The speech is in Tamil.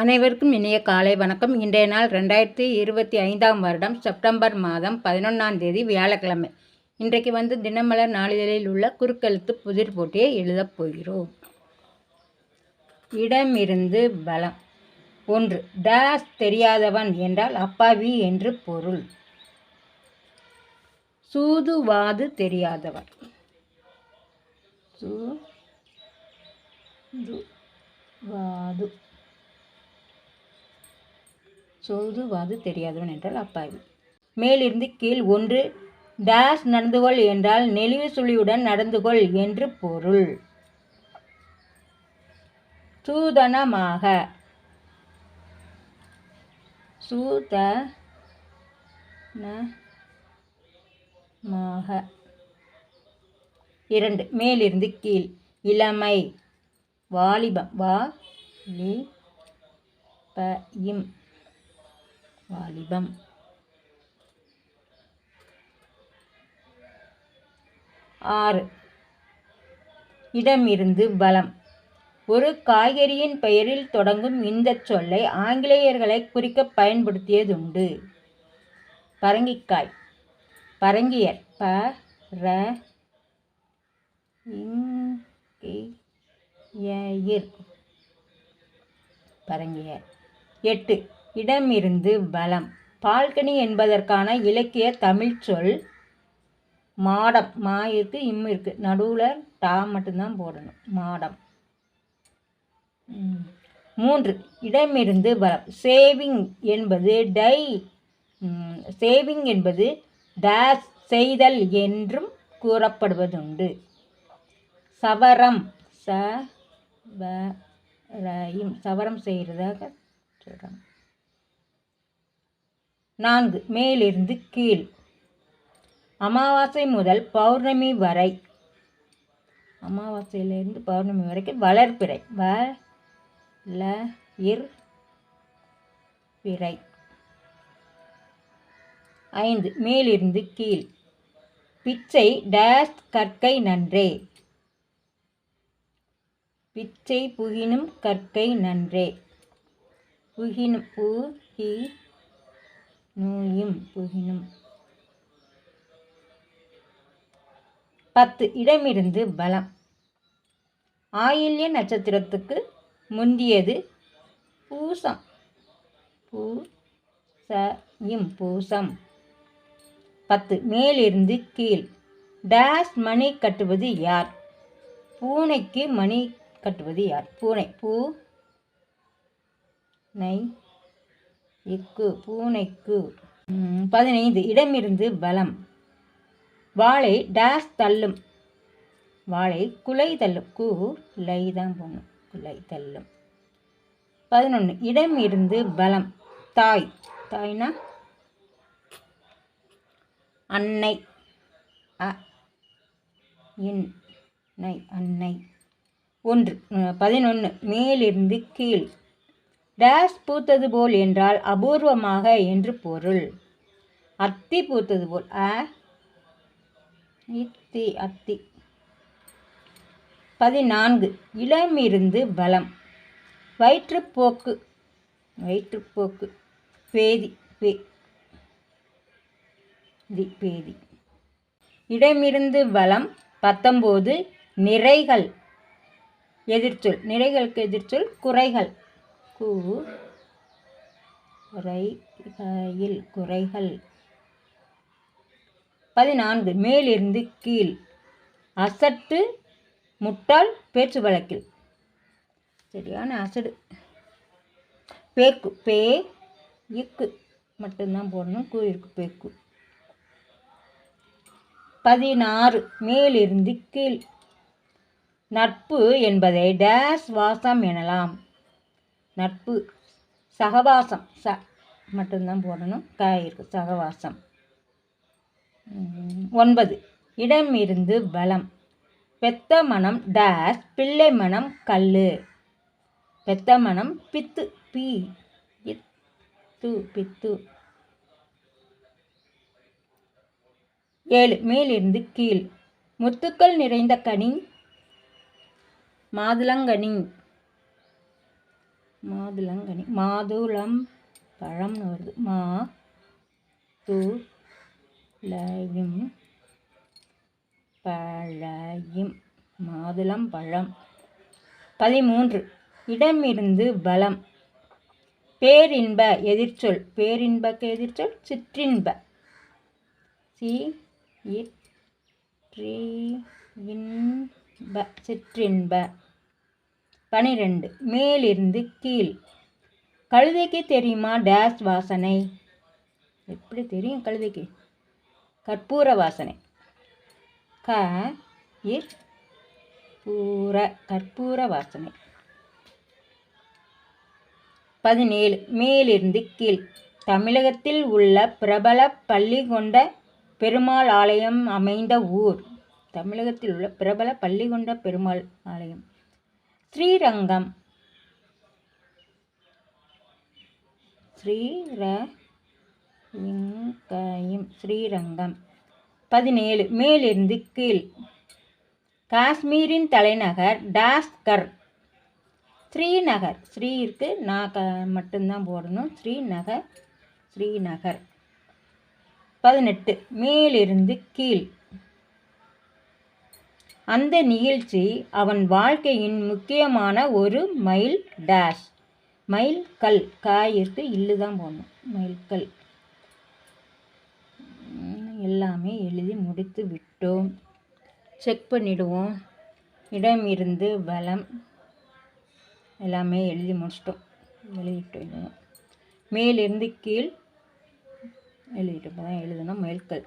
அனைவருக்கும் இனிய காலை வணக்கம். இன்றைய நாள் ரெண்டாயிரத்தி இருபத்தி ஐந்தாம் வருடம் செப்டம்பர் மாதம் பதினொன்றாம் தேதி வியாழக்கிழமை. இன்றைக்கு வந்து தினமலர் நாளிதழில் உள்ள குறுக்கெழுத்து புதிர் போட்டியை எழுதப் போகிறோம். இடமிருந்து பலம். ஒன்று டாஸ் தெரியாதவன் என்றால் அப்பாவி என்று பொருள். சூதுவாது தெரியாதவன். சூதுவாது சோதுவாது தெரியாதவன் என்றால் அப்பாவி. மேலிருந்து கீழ் ஒன்று டாஸ் நடந்துகொள் என்றால் நெளிவு சுழியுடன் நடந்துகொள் என்று பொருள். சூதனமாக. சூதனமாக. இரண்டு மேலிருந்து கீழ். இளமை. வாலிபம். வா லி ப இம் வாலிபம். ஆறு. இடமிருந்து பலம் ஒரு காய்கறியின் பெயரில் தொடங்கும் இந்த சொல்லை ஆங்கிலேயர்களை குறிக்க பயன்படுத்தியதுண்டு. பரங்கிக்காய். பரங்கியர். ப ர பரங்கியர். எட்டு. இடமிருந்து பலம் பால்கனி என்பதற்கான இலக்கிய தமிழ் சொல் மாடம். மா இருக்கு இம் இருக்கு. நடுவில் டா மட்டும்தான் போடணும். மாடம். மூன்று. இடமிருந்து பலம் சேவிங் என்பது டை சேவிங் என்பது டேஸ் செய்தல் என்றும் கூறப்படுவதுண்டு. சவரம். ச வ சவரம் செய்கிறதாக சொல்கிறாங்க நான்கு. மேலிருந்து கீழ். அமாவாசை முதல் பௌர்ணமி வரை. அமாவாசையிலிருந்து பௌர்ணமி வரைக்கும் வளர்ப்பிறை வ ல இர் பிறை. ஐந்து. மேலிருந்து கீழ். பிச்சை டேஸ் கற்கை நன்றே. பிச்சை புகினும் கற்கை நன்றே. புகினும் பு ஹி நோயும் புகினும். பத்து இடமிருந்து பலம். ஆயில்ய நட்சத்திரத்துக்கு முந்தியது பூசம். பூ ச இம் பூசம். பத்து மேலிருந்து கீழ். டேஸ் மணி கட்டுவது யார்? பூனைக்கு மணி கட்டுவது யார்? பூனை. பூ நை இக்கு பூனைக்கு. பதினைந்து. இடமிருந்து பலம் வாழை டேஸ் தள்ளும். வாழை குலை தள்ளும். கூ லை தான் போகணும் குலை தள்ளும். பதினொன்று இடம் இருந்து பலம் தாய். தாய்னா? அன்னை. அ இன் நை அன்னை. ஒன்று. பதினொன்று மேலிருந்து கீழ். டேஸ் பூத்தது போல் என்றால் அபூர்வமாக என்று பொருள். அத்தி பூத்தது போல். அ இத்தி அத்தி. பதினான்கு. இளமிருந்து பலம் வயிற்றுப்போக்கு. வயிற்றுப்போக்கு. பேதி பே தி பேதி. இடமிருந்து பலம் பத்தொம்போது. நிறைகள். எதிர்ச்சொல். நிறைகளுக்கு எதிர்ச்சொல் குறைகள். கு குறையில் குறைகள். பதினான்கு மேலிருந்து கீழ். அசட்டு முட்டாள் பேச்சு வழக்கில். சரியான அசடு. பேக்கு பே இக்கு மட்டும்தான் போடணும். கூ இருக்கு பேக்கு. பதினாறு மேலிருந்து கீழ். நட்பு என்பதை டேஸ் வாசம் எனலாம். நட்பு சகவாசம் ச மட்டும்தான் போடணும். க இருக்குது சகவாசம். ஒன்பது. இடம் இருந்து பலம் பெத்த மனம் டேஸ் பிள்ளை மனம் கல் பெத்த மனம் பித்து பி இத்து பித்து. ஏழு. மேலிருந்து கீழ். முத்துக்கள் நிறைந்த கனி மாதுளங்கனி. மாதுளங்கனி மாதுளம் பழம்னு வருது. மா து லயும் பழையும் மாதுளம் பழம். பதிமூன்று இடமிருந்து பலம். பேரின்ப எதிர்ச்சொல் பேரின்பக்கு எதிர்ச்சொல் சிற்றின்ப. சி இற்றி இன்ப சிற்றின்ப. பனிரெண்டு. மேலிருந்து கீழ். கழுதைக்கு தெரியுமா? டேஸ் வாசனை. எப்படி தெரியும் கழுதைக்கு? கற்பூர வாசனை. க இர் பூர கற்பூர வாசனை. பதினேழு. மேலிருந்து கீழ். தமிழகத்தில் உள்ள பிரபல பள்ளி கொண்ட பெருமாள் ஆலயம் அமைந்த ஊர். தமிழகத்தில் உள்ள பிரபல பள்ளி கொண்ட பெருமாள் ஆலயம். ஸ்ரீரங்கம். ஸ்ரீரங்கம் ஸ்ரீரங்கம். பதினேழு மேலிருந்து கீழ். காஷ்மீரின் தலைநகர் டாஸ்கர். ஸ்ரீநகர். ஸ்ரீருக்கு நான் க மட்டும்தான் போடணும். ஸ்ரீநகர் ஸ்ரீநகர். பதினெட்டு மேலிருந்து கீழ். அந்த நிகழ்ச்சி அவன் வாழ்க்கையின் முக்கியமான ஒரு மைல் டேஷ் மைல் கல். காயிற்கு இல்லு தான் போடணும். மைல் கல். எல்லாமே எழுதி முடித்து விட்டோம். செக் பண்ணிடுவோம். இடம் இருந்து பலம் எல்லாமே எழுதி முடிச்சிட்டோம். எழுதிட்டோம் மேலிருந்து கீழ். எழுதிட்டு தான் எழுதணும். மேல்கல்